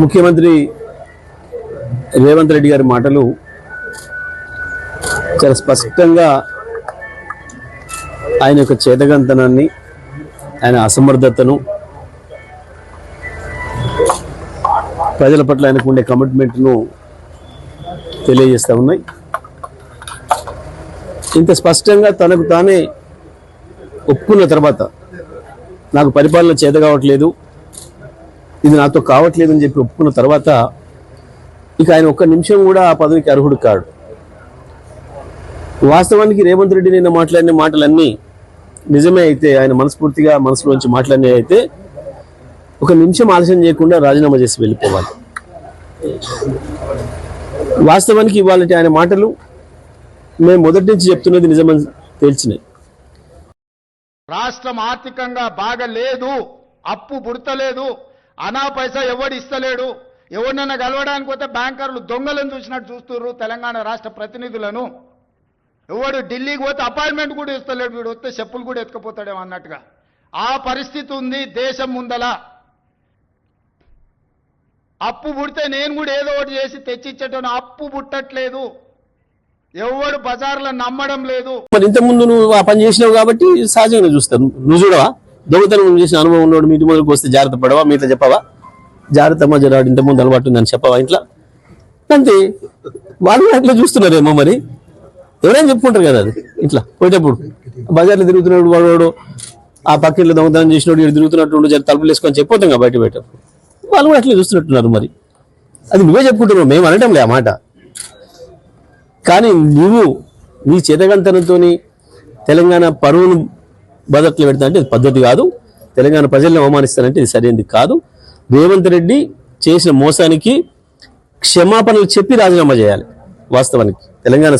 ముఖ్యమంత్రి రేవంత్ రెడ్డి గారి మాటలు చాలా స్పష్టంగా ఆయన యొక్క చేతగంతనాన్ని ఆయన అసమర్థతను ప్రజల పట్ల ఆయనకు ఉండే కమిట్మెంట్ను తెలియజేస్తూ ఉన్నాయి. ఇంత స్పష్టంగా తనకు తానే ఒప్పుకున్న తర్వాత నాకు పరిపాలన చేత కావట్లేదు. ఇది నాతో కావట్లేదు అని చెప్పి ఒప్పుకున్న తర్వాత ఇక ఆయన ఒక్క నిమిషం కూడా ఆ పదవికి అర్హుడు కాడు. వాస్తవానికి రేవంత్ రెడ్డి నిన్న మాట్లాడిన మాటలన్నీ నిజమే అయితే ఆయన మనస్ఫూర్తిగా మనసులోంచి మాట్లాడినవి అయితే ఒక నిమిషం ఆలస్యం చేయకుండా రాజీనామా చేసి వెళ్ళిపోవాలి. వాస్తవానికి ఇవాళ ఆయన మాటలు మేము మొదటి నుంచి చెప్తున్నది నిజమని తేల్చినాయి. రాష్ట్రం ఆర్థికంగా బాగా లేదు అప్పు పుడతలేదు అనా పైసా ఎవడు ఇస్తలేడు? ఎవరినైనా కలవడానికి పోతే బ్యాంకర్లు దొంగలను చూసినట్టు చూస్తున్నారు తెలంగాణ రాష్ట్ర ప్రతినిధులను. ఎవడు ఢిల్లీకి పోతే అపాయింట్మెంట్ కూడా ఇస్తలేడు వీడు వస్తే చెప్పులు కూడా ఎత్తుకపోతాడేమో అన్నట్టుగా. ఆ పరిస్థితి ఉంది దేశం ముందల. అప్పు పుడితే నేను కూడా ఏదో ఒకటి చేసి తెచ్చిచ్చేటోను అప్పు పుట్టట్లేదు. ఎవడు బజార్లో నమ్మడం లేదు. మరి ఇంత ముందు నువ్వు ఆ పని చేసినావు కాబట్టి సహజంగా చూస్తాను. నువ్వు చూడవా? దొంగతనం చేసిన అనుభవం ఉన్నవాడు మీ ఇంటి ముందుకు వస్తే జాగ్రత్త పడవా? మీతో చెప్పవా? జాగ్రత్త జరాడు ఇంత ముందు అలవాటు ఉందని చెప్పవా ఇంట్లో? అంతే. వాళ్ళు అట్లా చూస్తున్నారేమో మరి. ఎవరైనా చెప్పుకుంటారు కదా అది. ఇట్లా పోయేటప్పుడు. బజార్లో తిరుగుతున్నాడు వాడు ఆ పక్కింట్లో దొంగతనం చేసినోడు ఇటు తిరుగుతున్నట్టు జర తలుపులు వేసుకొని చెప్పొద్దాం కదా బయట బయట వాళ్ళు కూడా అట్లా చూస్తున్నట్టున్నారు మరి. అది నువ్వే చెప్పుకుంటున్నావు మేము అనటం లే ఆ మాట. కానీ నువ్వు నీ చేతగంతనంతో తెలంగాణ పరువును బదట్లు పెడతా అంటే ఇది పద్ధతి కాదు. తెలంగాణ ప్రజల్ని అవమానిస్తానంటే ఇది సరైనది కాదు. రేవంత్ రెడ్డి చేసిన మోసానికి క్షమాపణలు చెప్పి రాజీనామా చేయాలి వాస్తవానికి తెలంగాణ